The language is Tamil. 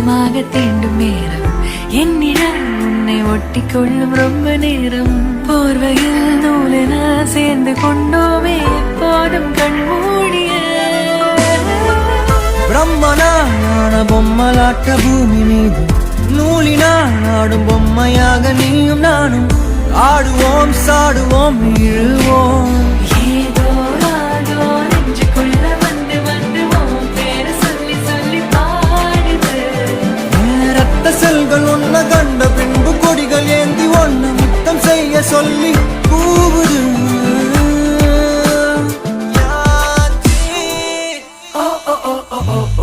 இதமாக தீண்டும் நேரம். என்னிடம் உன்னை ஒட்டி கொள்ளும் ரொம்ப நேரம். போர்வையில் நூலென சேர்ந்து கொண்டோமே எப்போதும் கண்மூடிய பிரம்மனான பொம்மலாட்ட பூமி மீது நூலினால் ஆடும் பொம்மையாக நீயும் நானும் ஆடுவோம் சாடுவோம் இழுவோம். ரத்த செல்கள் ஒன்ன கண்ட பின்பு கொடிகள் ஏந்தி ஒன்ன நித்தம் செய்ய சொல்லி கூவுது யாச்சி. ஓ ஓ ஓ ஓ ஓ